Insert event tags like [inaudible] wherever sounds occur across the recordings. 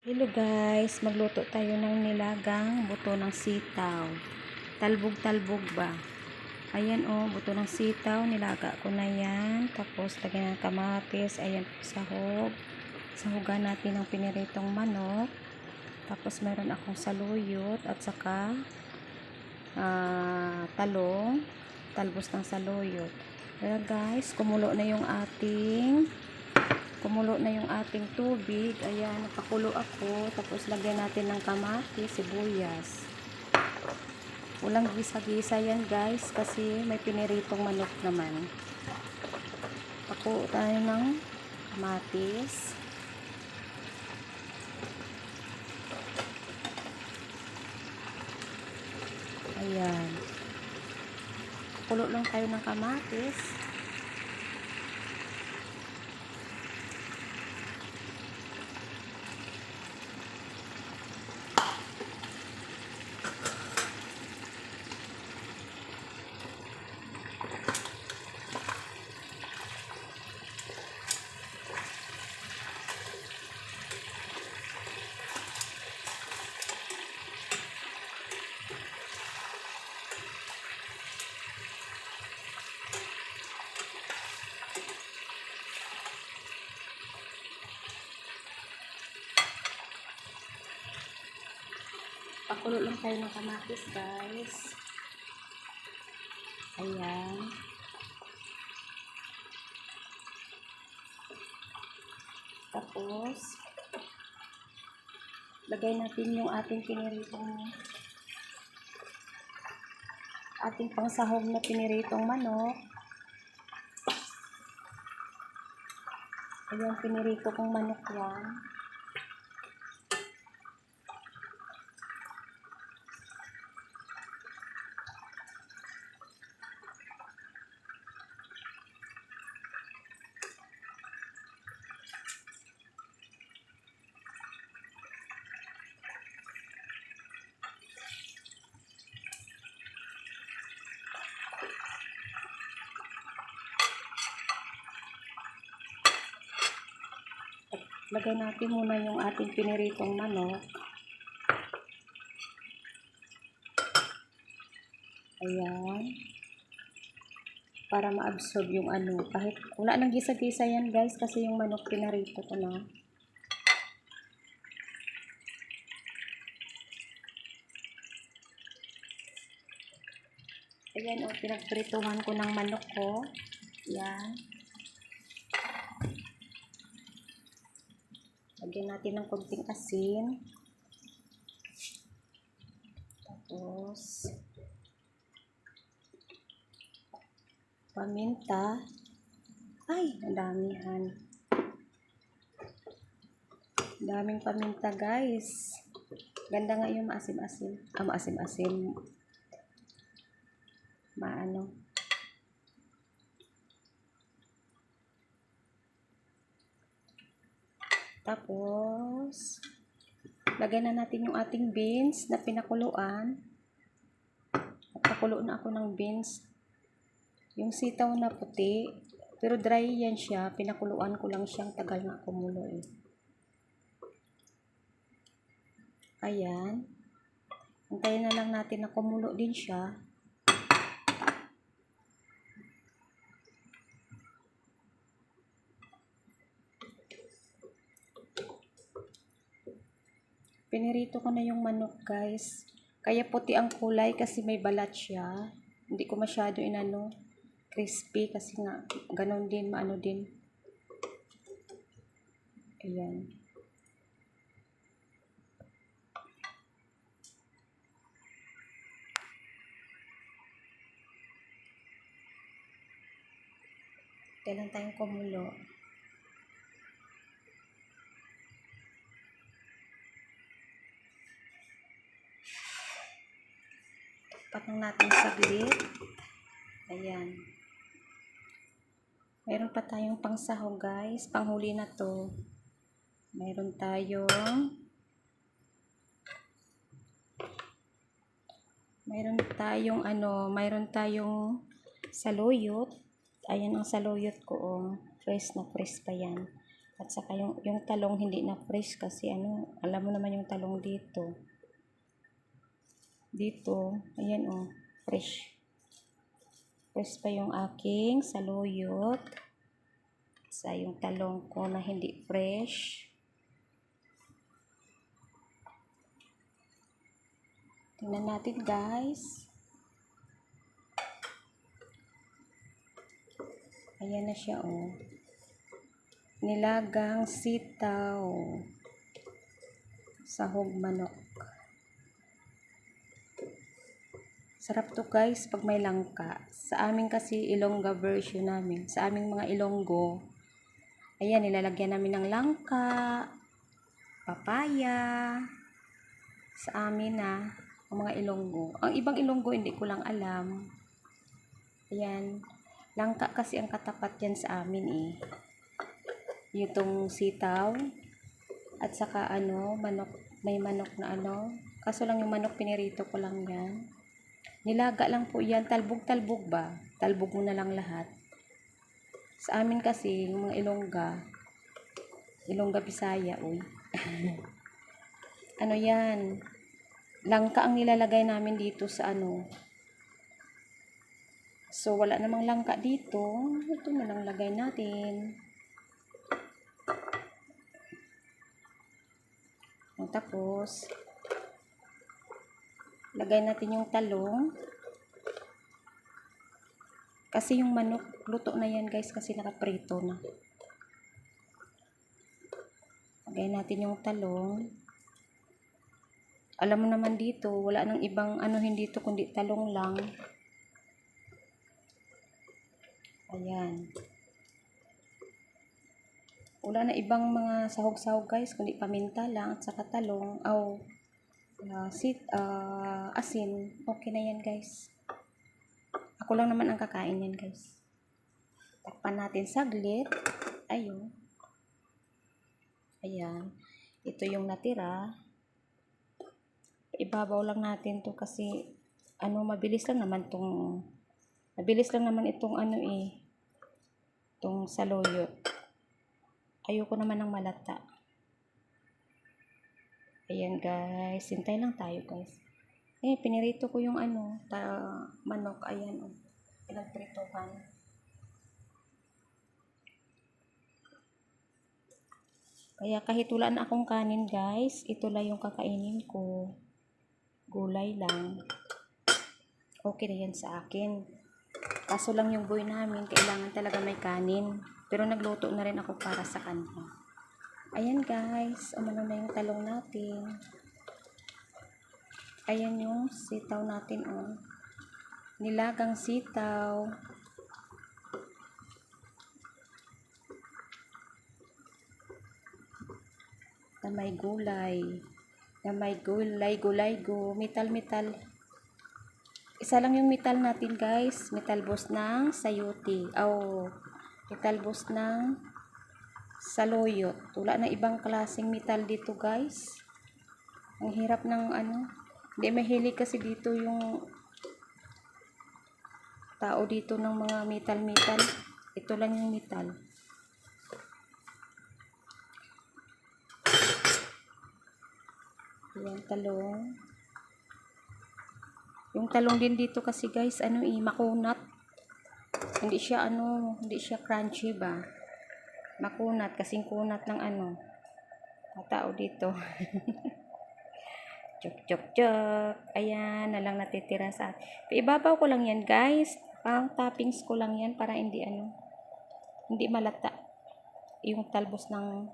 Hello guys, magluto tayo ng nilagang buto ng sitaw. Talbog-talbog ba? Ayan oh, buto ng sitaw, nilaga ko na yan. Tapos lagyan ng kamatis, ayan po sahog. Sahugan natin ng piniritong manok. Tapos meron akong saluyot at saka ah, talong, talbos ng saluyot. Kaya guys, kumulo na yung ating kumulo na yung ating tubig. Ayan, napakulo ako. Tapos lagyan natin ng kamatis, sibuyas. Walang gisa-gisa yan guys kasi may piniritong manok naman. Pakulo tayo ng kamatis. Ayan. Kulo lang tayo ng kamatis. Pakulo lang tayo ng kamatis, guys. Ayan. Tapos, lagay natin yung ating piniritong ating pangsahog na piniritong manok. Ayan, pinirito kong manok yan. Lagay natin muna yung ating piniritong manok. Ayan. Para ma-absorb yung ano. Kahit wala nang gisa-gisa yan guys kasi yung manok pinarito ko na. Ayan o, pinagprituhan ko ng manok ko. Ayan. Lagyan natin ng konting asin. Tapos, paminta. Ay, ang. Daming paminta, guys. Ganda nga yung maasim-asim. Ah, maasim-asim. Maano. Tapos, lagyan na natin yung ating beans na pinakuluan. Pakulo na ako ng beans. Yung sitaw na puti, pero dry yan siya. Pinakuluan ko lang siyang tagal na kumulo eh. Ayan. Antayin na lang natin na kumulo din siya. Pinirito ko na yung manok, guys. Kaya puti ang kulay kasi may balat siya. Hindi ko masyado inano crispy kasi nga ganon din, maano din. Ayan. Kailan tayong kumulo. Patong natin saglit. Ayan. Meron pa tayong pangsahog guys. Panghuli na to. Meron tayong Meron tayong ano, mayroon tayong saluyot. Ayan ang saluyot ko. Oh. Fresh na fresh pa yan. At saka yung, yung talong hindi na fresh kasi ano, alam mo naman yung talong dito. Dito, ayan oh, fresh. Fresh pa yung aking saluyot. Sa yung talong ko na hindi fresh. Tingnan natin guys. Ayan na siya oh. Nilagang sitaw. Sahog manok. Sarap to guys pag may langka. Sa amin kasi Ilongga version namin. Sa aming mga Ilonggo. Ayan, nilalagyan namin ng langka, papaya. Sa amin na, ang mga Ilonggo. Ang ibang Ilonggo hindi ko lang alam. Ayan. Langka kasi ang katapat yan sa amin eh. Yung sitaw. At saka ano, manok, may manok na ano. Kaso lang yung manok pinirito ko lang yan. Nilaga lang po yan. Talbog-talbog ba? Talbog mo na lang lahat. Sa amin kasi, yung mga Ilongga, Ilongga Bisaya, uy. [laughs] ano yan? Langka ang nilalagay namin dito sa ano. So, wala namang langka dito. Ito na lang lagay natin. Tapos, lagay natin yung talong. Kasi yung manok, luto na yan guys kasi nakaprito na. Lagay natin yung talong. Alam mo naman dito, wala nang ibang ano hindi to kundi talong lang. Ayan. Wala na ibang mga sahog-sahog guys, kundi paminta lang at saka talong. Aw, uh, sit, uh, asin. Okay na yan guys. Ako lang naman ang kakain yan guys. Takpan natin saglit. Ayun. Ayan. Ito yung natira. Ibabaw lang natin to kasi ano mabilis lang naman tong mabilis lang naman itong ano eh itong saloyot. Ayoko naman ng malata. Ayan guys. Hintay lang tayo guys. Eh, pinirito ko yung ano, ta manok. Ayan oh. Pinagpritohan. Kaya kahit wala na akong kanin guys, ito lang yung kakainin ko. Gulay lang. Okay na yan sa akin. Kaso lang yung boy namin, kailangan talaga may kanin. Pero nagluto na rin ako para sa kanya. Ayan guys, umano na yung talong natin. Ayan yung sitaw natin oh. Nilagang sitaw. Na may gulay. Na may gulay, gulay, go. Metal, metal. Isa lang yung metal natin guys. Metal boss ng sayuti. Oh, metal boss ng saloyot. Wala na ibang klaseng metal dito guys. Ang hirap ng ano. Hindi mahilig kasi dito yung tao dito ng mga metal-metal. Ito lang yung metal. Ayan, talong. Yung talong din dito kasi guys, ano eh, makunat. Hindi siya ano, hindi siya crunchy ba. Makunat, kasing kunat ng ano. Tao dito. [laughs] Chok, chok, chok. Ayan, na lang natitira sa Ibabaw ko lang yan, guys. Pang toppings ko lang yan para hindi ano, hindi malata. Yung talbos ng,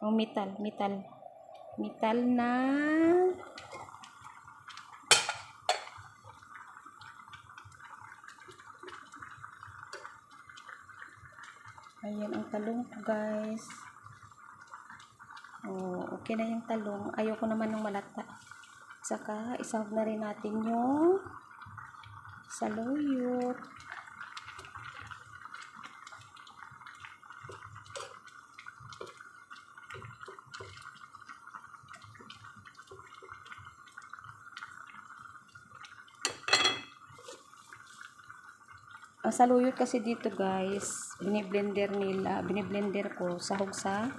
ng metal, metal. Metal na Ayan ang talong ko, guys. Oh, okay na yung talong. Ayoko naman ng malata. Saka, isahog na rin natin yung saluyot. Ang saluyot kasi dito guys, biniblender nila, biniblender ko sahog sa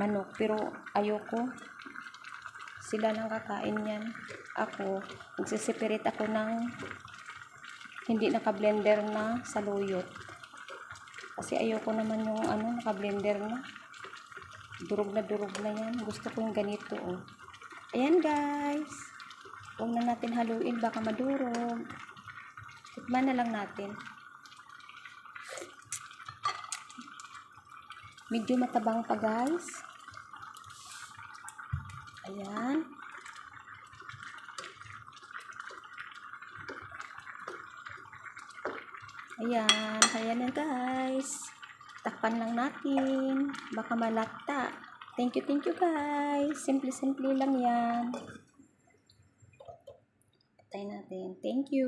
manok. Pero ayoko. Sila nang kakain yan. Ako, nagsisipirit ako ng hindi naka-blender na saluyot. Kasi ayoko naman yung ano, naka-blender na. Durog na durog na yan. Gusto ko yung ganito, oh. Ayan, guys. Huwag na natin haluin, baka madurog. Tikman na lang natin. Medyo matabang pa, guys. Ayan. Ayan, ayan na guys. Takpan lang natin. Baka malata. Thank you, thank you guys. Simple-simple lang yan. Patay natin. Thank you.